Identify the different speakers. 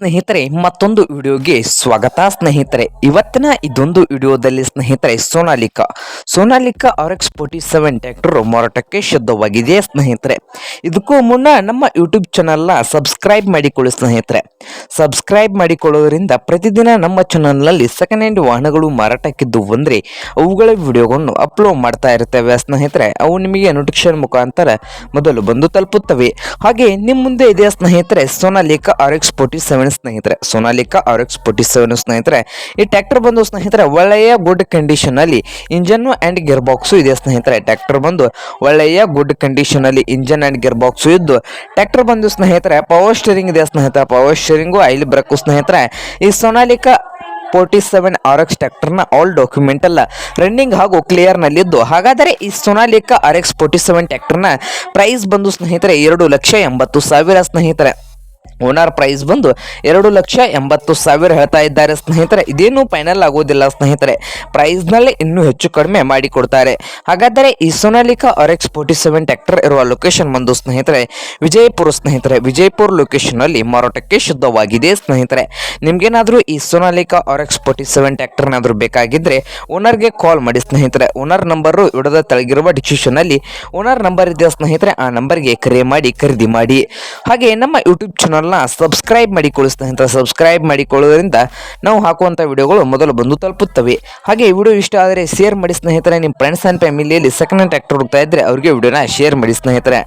Speaker 1: ಸ್ನೇಹಿತರೆ, ಮತ್ತೊಂದು ವಿಡಿಯೋಗೆ ಸ್ವಾಗತ. ಸ್ನೇಹಿತರೆ, ಇವತ್ತಿನ ಇದೊಂದು ವಿಡಿಯೋದಲ್ಲಿ ಸ್ನೇಹಿತರೆ, Sonalika. Sonalika R X forty seven tractor ಮಾರಾಟಕ್ಕೆ ಶುದ್ಧವಾಗಿದೆ ಸ್ನೇಹಿತರೆ. ಇದಕ್ಕೂ ಮುನ್ನ ನಮ್ಮ ಯೂಟ್ಯೂಬ್ ಚಾನಲ್ನ ಸಬ್ಸ್ಕ್ರೈಬ್ ಮಾಡಿಕೊಳ್ಳಿ ಸ್ನೇಹಿತರೆ. ಸಬ್ಸ್ಕ್ರೈಬ್ ಮಾಡಿಕೊಳ್ಳೋದ್ರಿಂದ ಪ್ರತಿದಿನ ನಮ್ಮ ಚಾನಲ್ನಲ್ಲಿ ಸೆಕೆಂಡ್ ಹ್ಯಾಂಡ್ ವಾಹನಗಳು ಮಾರಾಟಕ್ಕಿದ್ದು ಬಂದರೆ ಅವುಗಳ ವಿಡಿಯೋಗಳನ್ನು ಅಪ್ಲೋಡ್ ಮಾಡ್ತಾ ಇರ್ತೇವೆ ಸ್ನೇಹಿತರೆ. ಅವು ನಿಮಗೆ ನೋಟಿಫಿಕೇಶನ್ ಮುಖಾಂತರ ಮೊದಲು ಬಂದು ತಲುಪುತ್ತವೆ. ಹಾಗೆ ನಿಮ್ಮ ಮುಂದೆ ಇದೆ ಸ್ನೇಹಿತರೆ, Sonalika R X forty seven ಸ್ನೇಹಿತರೆ, Sonalika R X forty seven ಸ್ನೇಹಿತರೆ. ಈ ಟ್ಯಾಕ್ಟರ್ ಬಂದು ಸ್ನೇಹಿತರೆ, ಒಳ್ಳೆಯ ಗುಡ್ ಕಂಡೀಷನ್ ಅಲ್ಲಿ ಇಂಜನ್ ಅಂಡ್ ಗೇರ್ ಬಾಕ್ಸು ಇದೆ ಸ್ನೇಹಿತರೆ. ಟ್ರ್ಯಾಕ್ಟರ್ ಬಂದು ಒಳ್ಳೆಯ ಗುಡ್ ಕಂಡೀಷನ್ ಅಲ್ಲಿ ಇಂಜನ್ ಅಂಡ್ ಗೇರ್ ಬಾಕ್ಸು ಇದ್ದು ಟ್ಯಾಕ್ಟರ್ ಬಂದು ಸ್ನೇಹಿತರೆ ಪವರ್ ಸ್ಟೇರಿಂಗ್ ಇದೆ ಸ್ನೇಹಿತರೆ. ಪವರ್ ಸ್ಟೇರಿಂಗು ಐಲ್ ಬ್ರೇಕು ಸ್ನೇಹಿತರೆ. ಈ Sonalika forty seven R X ಟ್ಯಾಕ್ಟರ್ನ all document ಅಲ್ಲ ರನ್ನಿಂಗ್ ಹಾಗೂ ಕ್ಲಿಯರ್ನಲ್ಲಿದ್ದು ಹಾಗಾದರೆ ಈ Sonalika R X forty seven ಟ್ಯಾಕ್ಟರ್ನ price ಬಂದು ಸ್ನೇಹಿತರೆ, ಎರಡು ಲಕ್ಷ ಎಂಬತ್ತು ಸಾವಿರ ಸ್ನೇಹಿತರೆ. ಓನರ್ ಪ್ರೈಸ್ ಬಂದು ಎರಡು ಲಕ್ಷ ಎಂಬತ್ತು ಸಾವಿರ ಹೇಳ್ತಾ ಇದ್ದಾರೆ. ಸ್ನೇಹಿತರೆ, ಇದೇನು ಫೈನಲ್ ಆಗೋದಿಲ್ಲ ಸ್ನೇಹಿತರೆ. ಪ್ರೈಸ್ನಲ್ಲೇ ಇನ್ನೂ ಹೆಚ್ಚು ಕಡಿಮೆ ಮಾಡಿಕೊಡ್ತಾರೆ ಹಾಗಾದರೆ ಈ Sonalika R X forty seven tractor ಇರುವ ಲೊಕೇಶನ್ ಬಂದು ಸ್ನೇಹಿತರೆ, ವಿಜಯಪುರ ಸ್ನೇಹಿತರೆ, ವಿಜಯಪುರ ಲೊಕೇಶನ್ನಲ್ಲಿ ಮಾರಾಟಕ್ಕೆ ಶುದ್ಧವಾಗಿದೆ ಸ್ನೇಹಿತರೆ. ನಿಮಗೇನಾದರೂ ಈ Sonalika R X forty seven ಟ್ಯಾಕ್ಟರ್ನಾದರೂ ಬೇಕಾಗಿದ್ದರೆ ಓನರ್ಗೆ ಕಾಲ್ ಮಾಡಿ ಸ್ನೇಹಿತರೆ. ಓನರ್ ನಂಬರು ಇಡದ ತೆಳಗಿರುವ ಡಿಸ್ಕ್ರಿಪ್ಷನಲ್ಲಿ ಓನರ್ ನಂಬರ್ ಇದೆ ಸ್ನೇಹಿತರೆ. ಆ ನಂಬರ್ಗೆ ಕರೆ ಮಾಡಿ, ಖರೀದಿ ಮಾಡಿ. ಹಾಗೆ ನಮ್ಮ ಯೂಟ್ಯೂಬ್ ಚಾನಲ್ನ ಸಬ್ಸ್ಕ್ರೈಬ್ ಮಾಡಿಕೊಳ್ಳಿ ಸ್ನೇಹಿತರೆ. ಸಬ್ಸ್ಕ್ರೈಬ್ ಮಾಡಿಕೊಳ್ಳೋದ್ರಿಂದ ನಾವು ಹಾಕುವಂಥ ವಿಡಿಯೋಗಳು ಮೊದಲು ಬಂದು ತಲುಪುತ್ತವೆ. ಹಾಗೆ ಈ ವಿಡಿಯೋ ಇಷ್ಟ ಆದರೆ ಶೇರ್ ಮಾಡಿ ಸ್ನೇಹಿತರೆ. ನಿಮ್ಮ ಫ್ರೆಂಡ್ಸ್ ಆ್ಯಂಡ್ ಫ್ಯಾಮಿಲಿಯಲ್ಲಿ ಸೆಕೆಂಡ್ ಹ್ಯಾಂಡ್ ಟ್ರ್ಯಾಕ್ಟರ್ ಹೋಗ್ತಾ ಇದ್ದರೆ ಅವರಿಗೆ ವಿಡಿಯೋನ ಶೇರ್ ಮಾಡಿ ಸ್ನೇಹಿತರೆ.